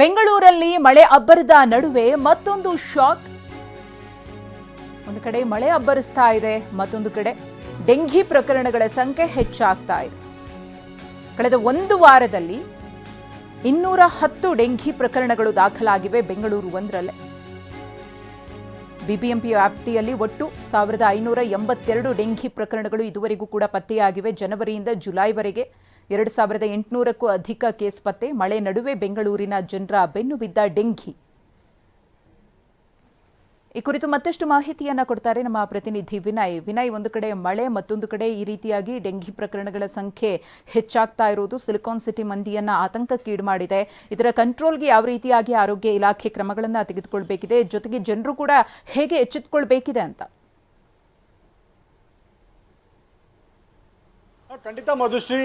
ಬೆಂಗಳೂರಲ್ಲಿ ಮಳೆ ಅಬ್ಬರದ ನಡುವೆ ಮತ್ತೊಂದು ಶಾಕ್. ಒಂದು ಕಡೆ ಮಳೆ ಅಬ್ಬರಿಸ್ತಾ ಇದೆ, ಮತ್ತೊಂದು ಕಡೆ ಡೆಂಘಿ ಪ್ರಕರಣಗಳ ಸಂಖ್ಯೆ ಹೆಚ್ಚಾಗ್ತಾ ಇದೆ. ಕಳೆದ ಒಂದು ವಾರದಲ್ಲಿ ಇನ್ನೂರ ಹತ್ತು ಡೆಂಘಿ ಪ್ರಕರಣಗಳು ದಾಖಲಾಗಿವೆ ಬೆಂಗಳೂರು ಒಂದರಲ್ಲೇ. ಬಿಬಿಎಂಪಿ ವ್ಯಾಪ್ತಿಯಲ್ಲಿ ಒಟ್ಟು ಸಾವಿರದ ಐನೂರ ಎಂಬತ್ತೆರಡು ಡೆಂಘಿ ಪ್ರಕರಣಗಳು ಇದುವರೆಗೂ ಕೂಡ ಪತ್ತೆಯಾಗಿವೆ. ಜನವರಿಯಿಂದ ಜುಲೈವರೆಗೆ ಎರಡು ಸಾವಿರದ ಎಂಟುನೂರಕ್ಕೂ ಅಧಿಕ ಕೇಸ್ ಪತ್ತೆ, ಮಳೆ ನಡುವೆ ಬೆಂಗಳೂರಿನ ಜನರ ಬೆನ್ನು ಬಿದ್ದ ಡೆಂಘಿ. ಈ ಕುರಿತು ಮತ್ತಷ್ಟು ಮಾಹಿತಿಯನ್ನು ಕೊಡ್ತಾರೆ ನಮ್ಮ ಪ್ರತಿನಿಧಿ ವಿನಯ್. ವಿನಯ್, ಒಂದು ಕಡೆ ಮಳೆ, ಮತ್ತೊಂದು ಕಡೆ ಈ ರೀತಿಯಾಗಿ ಡೆಂಘಿ ಪ್ರಕರಣಗಳ ಸಂಖ್ಯೆ ಹೆಚ್ಚಾಗ್ತಾ ಇರುವುದು ಸಿಲಿಕಾನ್ ಸಿಟಿ ಮಂದಿಯನ್ನು ಆತಂಕಕ್ಕೀಡು ಮಾಡಿದೆ. ಇದರ ಕಂಟ್ರೋಲ್ಗೆ ಯಾವ ರೀತಿಯಾಗಿ ಆರೋಗ್ಯ ಇಲಾಖೆ ಕ್ರಮಗಳನ್ನು ತೆಗೆದುಕೊಳ್ಬೇಕಿದೆ, ಜೊತೆಗೆ ಜನರು ಕೂಡ ಹೇಗೆ ಎಚ್ಚೆತ್ತುಕೊಳ್ಬೇಕಿದೆ ಅಂತ. ಖಂಡಿತ ಮಧುಶ್ರೀ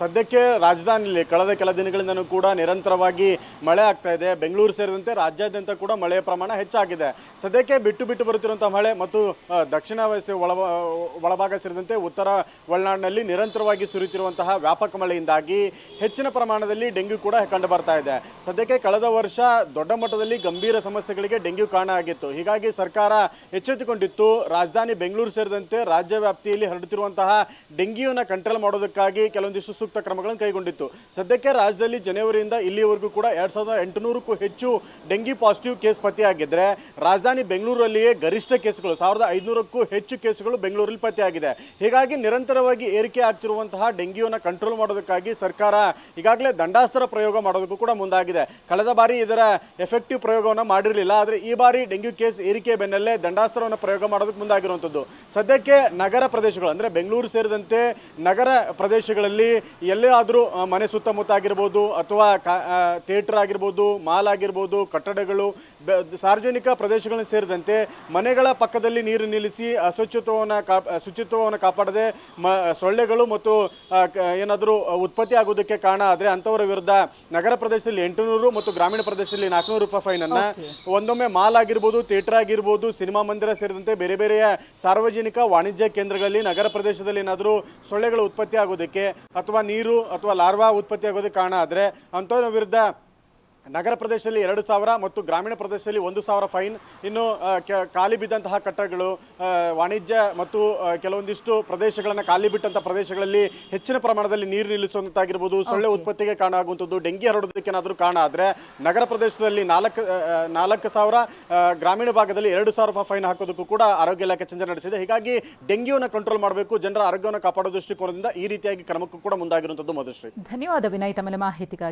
ಸದ್ಯಕ್ಕೆ ರಾಜಧಾನಿಯಲ್ಲಿ ಕಳೆದ ಕೆಲ ದಿನಗಳಿಂದನೂ ಕೂಡ ನಿರಂತರವಾಗಿ ಮಳೆ ಆಗ್ತಾ ಇದೆ. ಬೆಂಗಳೂರು ಸೇರಿದಂತೆ ರಾಜ್ಯಾದ್ಯಂತ ಕೂಡ ಮಳೆಯ ಪ್ರಮಾಣ ಹೆಚ್ಚಾಗಿದೆ. ಸದ್ಯಕ್ಕೆ ಬಿಟ್ಟು ಬಿಟ್ಟು ಬರುತ್ತಿರುವಂತಹ ಮಳೆ ಮತ್ತು ದಕ್ಷಿಣ ವಯಸ್ಸು ಒಳ ಒಳಭಾಗ ಸೇರಿದಂತೆ ಉತ್ತರ ಒಳನಾಡಿನಲ್ಲಿ ನಿರಂತರವಾಗಿ ಸುರಿಯುತ್ತಿರುವಂತಹ ವ್ಯಾಪಕ ಮಳೆಯಿಂದಾಗಿ ಹೆಚ್ಚಿನ ಪ್ರಮಾಣದಲ್ಲಿ ಡೆಂಗ್ಯೂ ಕೂಡ ಕಂಡು ಬರ್ತಾ ಇದೆ. ಸದ್ಯಕ್ಕೆ ಕಳೆದ ವರ್ಷ ದೊಡ್ಡ ಮಟ್ಟದಲ್ಲಿ ಗಂಭೀರ ಸಮಸ್ಯೆಗಳಿಗೆ ಡೆಂಗ್ಯೂ ಕಾರಣ ಆಗಿತ್ತು. ಹೀಗಾಗಿ ಸರ್ಕಾರ ಎಚ್ಚೆತ್ತುಕೊಂಡಿತ್ತು. ರಾಜಧಾನಿ ಬೆಂಗಳೂರು ಸೇರಿದಂತೆ ರಾಜ್ಯ ವ್ಯಾಪ್ತಿಯಲ್ಲಿ ಹರಡುತ್ತಿರುವಂತಹ ಡೆಂಗ್ಯೂನ ಕಂಟ್ರೋಲ್ ಮಾಡೋದಕ್ಕಾಗಿ ಕೆಲವೊಂದಿಷ್ಟು ಸೂಕ್ತ ಕ್ರಮಗಳನ್ನು ಕೈಗೊಂಡಿತ್ತು. ಸದ್ಯಕ್ಕೆ ರಾಜ್ಯದಲ್ಲಿ ಜನವರಿಯಿಂದ ಇಲ್ಲಿಯವರೆಗೂ ಕೂಡ ಎರಡು ಸಾವಿರದ ಹೆಚ್ಚು ಡೆಂಗಿ ಪಾಸಿಟಿವ್ ಕೇಸ್ ಪತ್ತೆಯಾಗಿದ್ದರೆ ರಾಜಧಾನಿ ಬೆಂಗಳೂರಲ್ಲಿಯೇ ಗರಿಷ್ಠ ಕೇಸ್ಗಳು ಸಾವಿರದ ಐದುನೂರಕ್ಕೂ ಹೆಚ್ಚು ಕೇಸ್ಗಳು ಬೆಂಗಳೂರಲ್ಲಿ ಪತ್ತೆಯಾಗಿದೆ. ಹೀಗಾಗಿ ನಿರಂತರವಾಗಿ ಏರಿಕೆ ಆಗ್ತಿರುವಂತಹ ಡೆಂಗ್ಯೂನ ಕಂಟ್ರೋಲ್ ಮಾಡೋದಕ್ಕಾಗಿ ಸರ್ಕಾರ ಈಗಾಗಲೇ ದಂಡಾಸ್ತ್ರ ಪ್ರಯೋಗ ಮಾಡೋದಕ್ಕೂ ಕೂಡ ಮುಂದಾಗಿದೆ. ಕಳೆದ ಬಾರಿ ಇದರ ಎಫೆಕ್ಟಿವ್ ಪ್ರಯೋಗವನ್ನು ಮಾಡಿರಲಿಲ್ಲ, ಆದರೆ ಈ ಬಾರಿ ಡೆಂಗ್ಯೂ ಕೇಸ್ ಏರಿಕೆ ಬೆನ್ನಲ್ಲೇ ದಂಡಾಸ್ತ್ರವನ್ನು ಪ್ರಯೋಗ ಮಾಡೋದಕ್ಕೆ ಮುಂದಾಗಿರುವಂಥದ್ದು. ಸದ್ಯಕ್ಕೆ ನಗರ ಪ್ರದೇಶಗಳು, ಅಂದರೆ ಬೆಂಗಳೂರು ಸೇರಿದಂತೆ ನಗರ ಪ್ರದೇಶಗಳಲ್ಲಿ ಎಲ್ಲೇ ಆದರೂ ಮನೆ ಸುತ್ತಮುತ್ತ ಆಗಿರ್ಬೋದು ಅಥವಾ ಥಿಯೇಟರ್ ಆಗಿರ್ಬೋದು ಮಾಲ್ ಆಗಿರ್ಬೋದು ಕಟ್ಟಡಗಳು ಸಾರ್ವಜನಿಕ ಪ್ರದೇಶಗಳನ್ನು ಸೇರಿದಂತೆ ಮನೆಗಳ ಪಕ್ಕದಲ್ಲಿ ನೀರು ನಿಲ್ಲಿಸಿ ಅಶುಚಿತ್ವವನ್ನು ಕಾ ಶುಚಿತ್ವವನ್ನು ಕಾಪಾಡದೆ ಮ ಸೊಳ್ಳೆಗಳು ಮತ್ತು ಏನಾದರೂ ಉತ್ಪತ್ತಿ ಆಗೋದಕ್ಕೆ ಕಾರಣ ಆದರೆ ಅಂಥವರ ವಿರುದ್ಧ ನಗರ ಪ್ರದೇಶದಲ್ಲಿ ಎಂಟುನೂರು ಮತ್ತು ಗ್ರಾಮೀಣ ಪ್ರದೇಶದಲ್ಲಿ ನಾಲ್ಕುನೂರು ರೂಪಾಯಿ ಫೈನನ್ನು ಒಂದೊಮ್ಮೆ ಮಾಲ್ ಆಗಿರ್ಬೋದು ಥಿಯೇಟರ್ ಆಗಿರ್ಬೋದು ಸಿನಿಮಾ ಮಂದಿರ ಸೇರಿದಂತೆ ಬೇರೆ ಬೇರೆಯ ಸಾರ್ವಜನಿಕ ವಾಣಿಜ್ಯ ಕೇಂದ್ರಗಳಲ್ಲಿ ನಗರ ಪ್ರದೇಶದಲ್ಲಿ ಏನಾದರೂ ಸೊಳ್ಳೆಗಳು ಉತ್ಪತ್ತಿ ಆಗೋದಕ್ಕೆ ಅಥವಾ ನೀರು ಅಥವಾ ಲಾರ್ವಾ ಉತ್ಪತ್ತಿ ಆಗೋದಕ್ಕೆ ಕಾರಣ ಆದರೆ ಅಂಥವ್ರ ವಿರುದ್ಧ ನಗರ ಪ್ರದೇಶದಲ್ಲಿ ಎರಡು ಸಾವಿರ ಮತ್ತು ಗ್ರಾಮೀಣ ಪ್ರದೇಶದಲ್ಲಿ ಒಂದು ಸಾವಿರ ಫೈನ್. ಇನ್ನು ಖಾಲಿ ಬಿದ್ದಂತಹ ಕಟ್ಟಡಗಳು ವಾಣಿಜ್ಯ ಮತ್ತು ಕೆಲವೊಂದಿಷ್ಟು ಪ್ರದೇಶಗಳನ್ನು ಖಾಲಿ ಬಿಟ್ಟಂತಹ ಪ್ರದೇಶಗಳಲ್ಲಿ ಹೆಚ್ಚಿನ ಪ್ರಮಾಣದಲ್ಲಿ ನೀರು ನಿಲ್ಲಿಸುವಂತಾಗಿರ್ಬೋದು ಸೊಳ್ಳೆ ಉತ್ಪತ್ತಿಗೆ ಕಾರಣ ಆಗುವಂಥದ್ದು ಡೆಂಗಿ ಹರಡೋದಕ್ಕೇನಾದರೂ ಕಾರಣ ಆದರೆ ನಗರ ಪ್ರದೇಶದಲ್ಲಿ ನಾಲ್ಕು ನಾಲ್ಕು ಸಾವಿರ ಗ್ರಾಮೀಣ ಭಾಗದಲ್ಲಿ ಎರಡು ಸಾವಿರ ರೂಪಾಯಿ ಫೈನ್ ಹಾಕೋದಕ್ಕೂ ಕೂಡ ಆರೋಗ್ಯ ಇಲಾಖೆ ಚಿಂತನೆ ನಡೆಸಿದೆ. ಹೀಗಾಗಿ ಡೆಂಗ್ಯೂನ ಕಂಟ್ರೋಲ್ ಮಾಡಬೇಕು ಜನರ ಆರೋಗ್ಯವನ್ನು ಕಾಪಾಡೋ ದೃಷ್ಟಿಕೋನದಿಂದ ಈ ರೀತಿಯಾಗಿ ಕ್ರಮಕ್ಕೂ ಕೂಡ ಮುಂದಾಗಿರುವಂಥದ್ದು ಮಧುಶ್ರೀ. ಧನ್ಯವಾದ ವಿನಯ್ ತಮ್ಮ ಮಾಹಿತಿಗಾಗಿ.